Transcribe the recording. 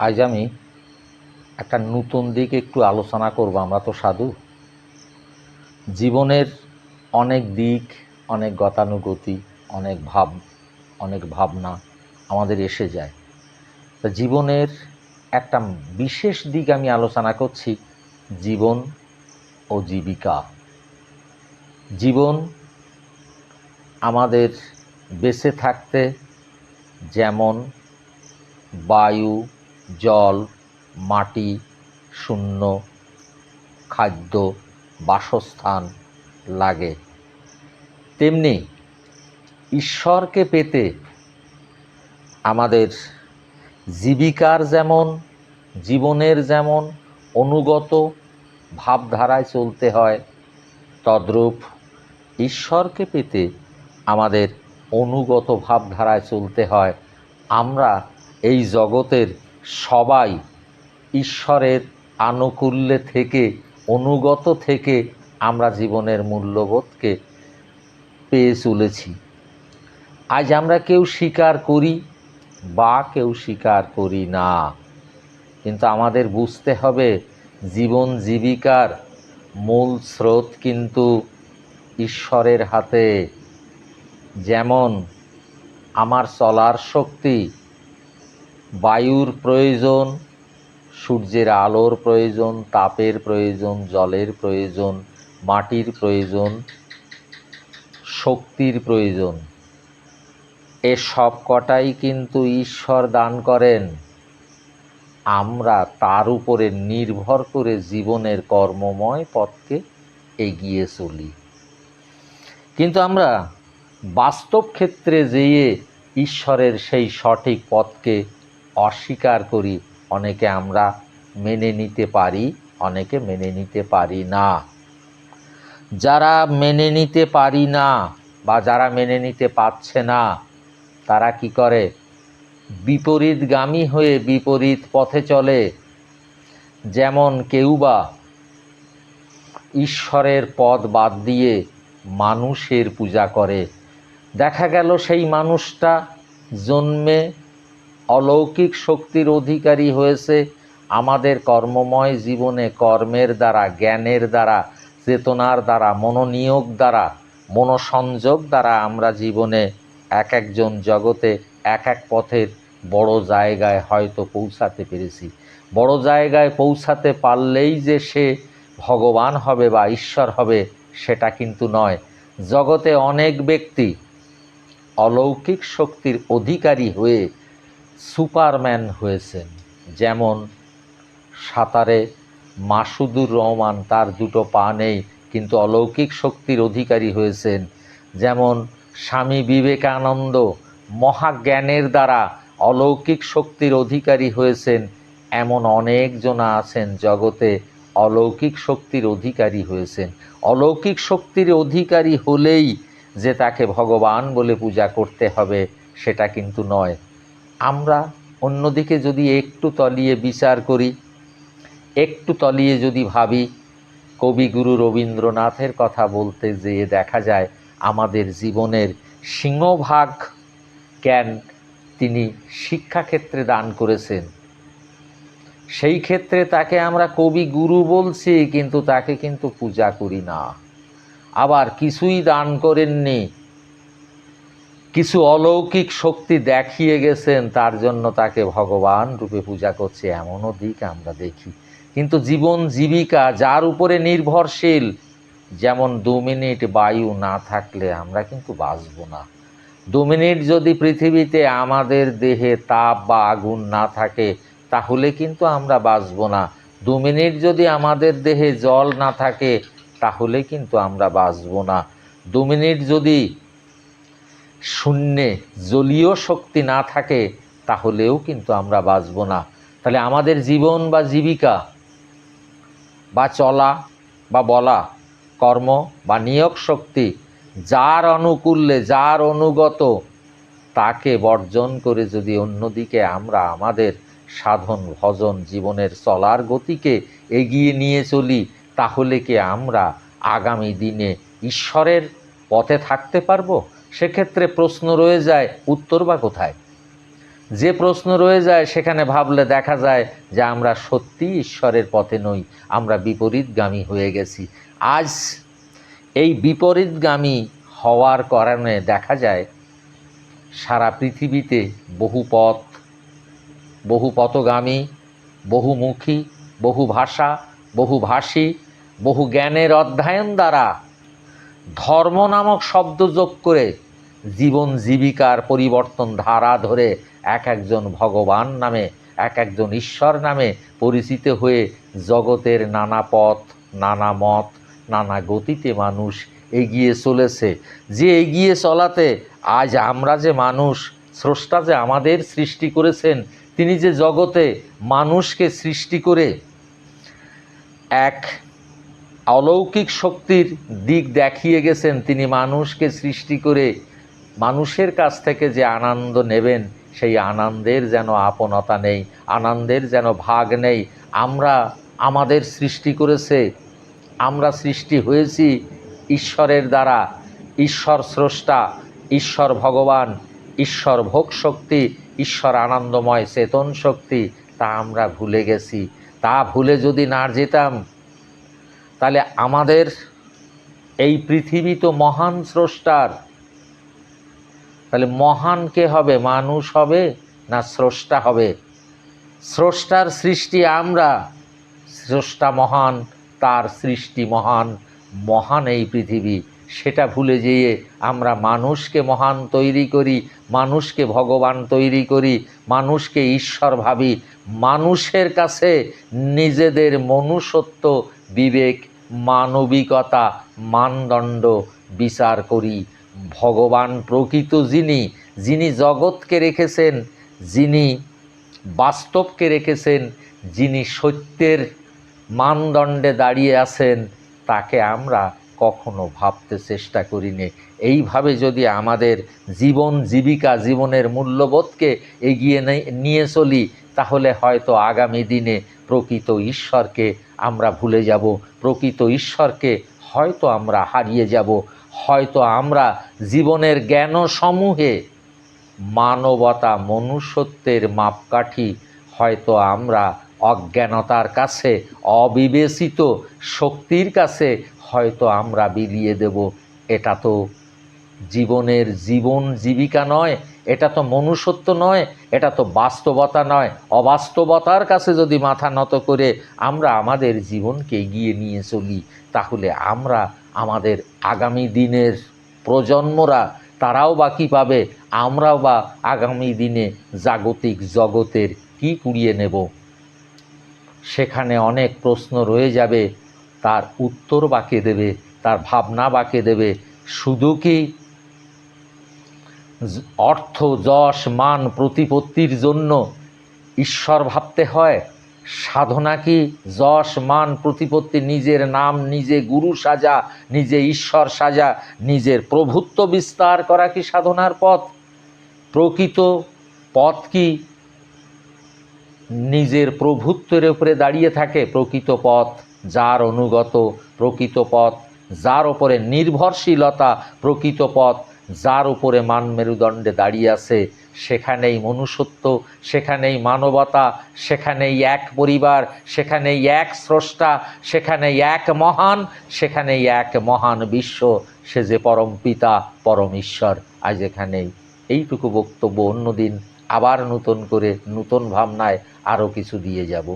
আজ আমি একটা নতুন দিক একটু আলোচনা করব, আমরা তো সাধু। জীবনের অনেক দিক, অনেক গতানুগতি, অনেক ভাব, অনেক ভাবনা আমাদের এসে যায়। তা জীবনের একটা বিশেষ দিক আমি আলোচনা করছি, জীবন ও জীবিকা। জীবন আমাদের বেঁচে থাকতে যেমন বায়ু জল, মাটি, শূন্য, খাদ্য, বাসস্থান লাগে। তেমনি ঈশ্বরকে পেতে আমাদের জীবিকার যেমন, জীবনের যেমন অনুগত ভাবধারায় চলতে হয়, তদ্রূপ ঈশ্বরকে পেতে আমাদের অনুগত ভাবধারায় চলতে হয়। আমরা এই জগতের সবাই ঈশ্বরের আনুকূল্যে থেকে, অনুগত থেকে আমরা জীবনের মূল্যবোধকে পেয়ে চলেছি। আজ আমরা কেউ স্বীকার করি বা কেউ স্বীকার করি না। কিন্তু আমাদের বুঝতে হবে জীবন জীবিকার মূল স্রোত কিন্তু ঈশ্বরের হাতে। যেমন আমার চলার শক্তি বায়ুর প্রয়োজন, সূর্যের আলোর প্রয়োজন, তাপের প্রয়োজন, জলের প্রয়োজন, মাটির প্রয়োজন, শক্তির প্রয়োজন। এ সব কটাই কিন্তু ঈশ্বর দান করেন। আমরা তার উপরে নির্ভর করে জীবনের কর্মময় পথকে এগিয়ে চলি। কিন্তু আমরা বাস্তব ক্ষেত্রে যেয়ে ঈশ্বরের সেই সঠিক পথকে অস্বীকার করি। অনেকে আমরা মেনে নিতে পারি, অনেকে মেনে নিতে পারি না। যারা মেনে নিতে পারি না বা যারা মেনে নিতে পারছে না, তারা কি করে? বিপরীতগামী হয়ে বিপরীত পথে চলে। যেমন কেউ বা ঈশ্বরের পদ বাদ দিয়ে মানুষের পূজা করে। দেখা গেল সেই মানুষটা জন্মে অলৌকিক শক্তির অধিকারী হয়েছে আমাদের কর্মময় জীবনে কর্মের দ্বারা, জ্ঞানের দ্বারা, চেতনার দ্বারা, মনোনিয়োগ দ্বারা, মনোসংযোগ দ্বারা আমরা জীবনে এক একজন জগতে এক এক পথের বড় জায়গায় হয়তো পৌঁছাতে পেরেছি। বড় জায়গায় পৌঁছাতে পারলেই যে সে ভগবান হবে বা ঈশ্বর হবে সেটা কিন্তু নয়। জগতে অনেক ব্যক্তি অলৌকিক শক্তির অধিকারী হয়ে সুপারম্যান হয়েছেন। যেমন সাঁতারে মাসুদুর রহমান, তার দুটো পা নেই, কিন্তু অলৌকিক শক্তির অধিকারী হয়েছেন। যেমন স্বামী বিবেকানন্দ, মহাজ্ঞানের দ্বারা অলৌকিক শক্তির অধিকারী হয়েছেন, এমন অনেকজনা আছেন জগতে অলৌকিক শক্তির অধিকারী হয়েছেন। অলৌকিক শক্তির অধিকারী হলেই যে তাকে ভগবান বলে পূজা করতে হবে, সেটা কিন্তু নয়। আমরা অন্যদিকে যদি একটু তলিয়ে বিচার করি, একটু তলিয়ে যদি ভাবি, কবিগুরু রবীন্দ্রনাথের কথা বলতে যেয়ে দেখা যায়, আমাদের জীবনের সিংহভাগ জ্ঞান তিনি শিক্ষাক্ষেত্রে দান করেছেন। সেই ক্ষেত্রে তাকে আমরা কবি গুরু বলছি, কিন্তু তাকে কিন্তু পূজা করি না। আবার কিছুই দান করেননি। কিছু অলৌকিক শক্তি দেখিয়ে গেছেন, তার জন্য তাকে ভগবান রূপে পূজা করছে, এমনও দিক আমরা দেখি। কিন্তু জীবন জীবিকা যার উপরে নির্ভরশীল, যেমন দু মিনিট বায়ু না থাকলে আমরা কিন্তু বাঁচব না। দু মিনিট যদি পৃথিবীতে আমাদের দেহে তাপ বা আগুন না থাকে, তাহলে কিন্তু আমরা বাঁচব না। দু মিনিট যদি আমাদের দেহে জল না থাকে, তাহলে কিন্তু আমরা বাঁচব না। দু মিনিট যদি শূন্যে জলীয় শক্তি না থাকে, তাহলেও কিন্তু আমরা বাঁচব না। তাহলে আমাদের জীবন বা জীবিকা বা চলা বা বলা, কর্ম বা নিয়োগ শক্তি যার অনুকূল্যে, যার অনুগত, তাকে বর্জন করে যদি অন্যদিকে আমরা আমাদের সাধন, ভজন, জীবনের চলার গতিকে এগিয়ে নিয়ে চলি, তাহলে কি আমরা আগামী দিনে ঈশ্বরের পথে থাকতে পারব? সেক্ষেত্রে প্রশ্ন রয়ে যায়, উত্তর বা কোথায়? যে প্রশ্ন রয়ে যায়, সেখানে ভাবলে দেখা যায় যে আমরা সত্যি ঈশ্বরের পথে নই, আমরা বিপরীতগামী হয়ে গেছি। আজ এই বিপরীতগামী হওয়ার কারণে দেখা যায়, সারা পৃথিবীতে বহু পথ, বহু পথগামী বহুমুখী বহু ভাষা বহুভাষী বহু জ্ঞানের অধ্যয়ন দ্বারা ধর্ম নামক শব্দ যোগ করে জীবন জীবিকার পরিবর্তন ধারা ধরে এক একজন ভগবান নামে, এক একজন ঈশ্বর নামে পরিচিত হয়ে জগতের নানা পথ, নানা মত, নানা গতিতে মানুষ এগিয়ে চলেছে। যে এগিয়ে চলাতে আজ আমরা যে মানুষ, স্রষ্টা যে আমাদের সৃষ্টি করেছেন, তিনি যে জগতে মানুষকে সৃষ্টি করে এক অলৌকিক শক্তির দিক দেখিয়ে গেছেন তিনি মানুষকে সৃষ্টি করে। মানুষের কাছ থেকে যে আনন্দ নেবেন, সেই আনন্দের যেন আপনতা নেই, আনন্দের যেন ভাগ নেই। আমরা আমাদের সৃষ্টি করেছে, আমরা সৃষ্টি হয়েছি ঈশ্বরের দ্বারা। ঈশ্বর স্রষ্টা, ঈশ্বর ভগবান, ঈশ্বর ভোগ শক্তি, ঈশ্বর আনন্দময় চেতন শক্তি, তা আমরা ভুলে গেছি। তা ভুলে যদি না যেতাম তাহলে আমাদের এই পৃথিবী তো মহান স্রষ্টার। তাহলে মহান কে হবে? মানুষ হবে না স্রষ্টা হবে? স্রষ্টার সৃষ্টি আমরা। স্রষ্টা মহান, তার সৃষ্টি মহান মহান এই পৃথিবী। সেটা ভুলে যেয়ে আমরা মানুষকে মহান তৈরি করি, মানুষকে ভগবান তৈরি করি, মানুষকে ঈশ্বর ভাবি। মানুষের কাছে নিজেদের মনুষ্যত্ব, বিবেক মানবিকতা মানদণ্ড বিচার করি। ভগবান প্রকৃত যিনি যিনি জগৎকে রেখেছেন, যিনি বাস্তবকে রেখেছেন, যিনি সত্যের মানদণ্ডে দাঁড়িয়ে আছেন, তাকে আমরা কখনো ভাবতে চেষ্টা করিনি। এইভাবে যদি আমাদের জীবন, জীবিকা, জীবনের মূল্যবোধকে এগিয়ে নিয়ে চলি, তাহলে হয়তো আগামী দিনে প্রকৃত ঈশ্বরকে আমরা ভুলে যাব। প্রকৃত ঈশ্বরকে হয়তো আমরা হারিয়ে যাব। হয়তো আমরা জীবনের জ্ঞান সমূহে মানবতা মনুষ্যত্বের মাপকাঠি। হয়তো আমরা অজ্ঞানতার কাছে, অবিবেচিত শক্তির কাছে হয়তো আমরা বিলিয়ে দেব। এটা তো জীবনের জীবন জীবিকা নয় এটা তো মনুষ্যত্ব নয়, এটা তো বাস্তবতা নয়। অবাস্তবতার কাছে যদি মাথা নত করে আমরা আমাদের জীবনকে এগিয়ে নিয়ে চলি, তাহলে আমরা আমাদের আগামী দিনের প্রজন্মরা তারাও বা কী পাবে? আমরাও বা আগামী দিনে জাগতিক জগতের কি কুড়িয়ে নেব? সেখানে অনেক প্রশ্ন রয়ে যাবে, তার উত্তর বাকে দেবে, তার ভাবনা বাকে দেবে। শুধু কি অর্থ, যশ, মান প্রতিপত্তির জন্য ঈশ্বর ভাবতে হয়, সাধনা কি? যশ, মান প্রতিপত্তি, নিজের নাম, নিজে গুরু সাজা, নিজে ঈশ্বর সাজা, নিজের প্রভুত্ব বিস্তার করা কি সাধনার পথ? প্রকৃত পথ কি? নিজের প্রভুত্বের উপরে দাঁড়িয়ে থাকে প্রকৃত পথ, যার অনুগত প্রকৃত পথ, যার উপরে নির্ভরশীলতা প্রকৃত পথ। যার উপরে মান মেরুদণ্ডে দাঁড়িয়ে আছে, সেখানেই মনুষ্যত্ব, সেখানেই মানবতা, সেখানেই এক পরিবার, সেখানেই এক স্রষ্টা, সেখানেই এক মহান, সেখানেই এক মহান বিশ্ব। সে যে পরম পিতা, পরম ঈশ্বর। আজ এখানেই এইটুকু বক্তব্য অন্যদিন আবার নতুন করে, নতুন ভাবনায় আরও কিছু দিয়ে যাব।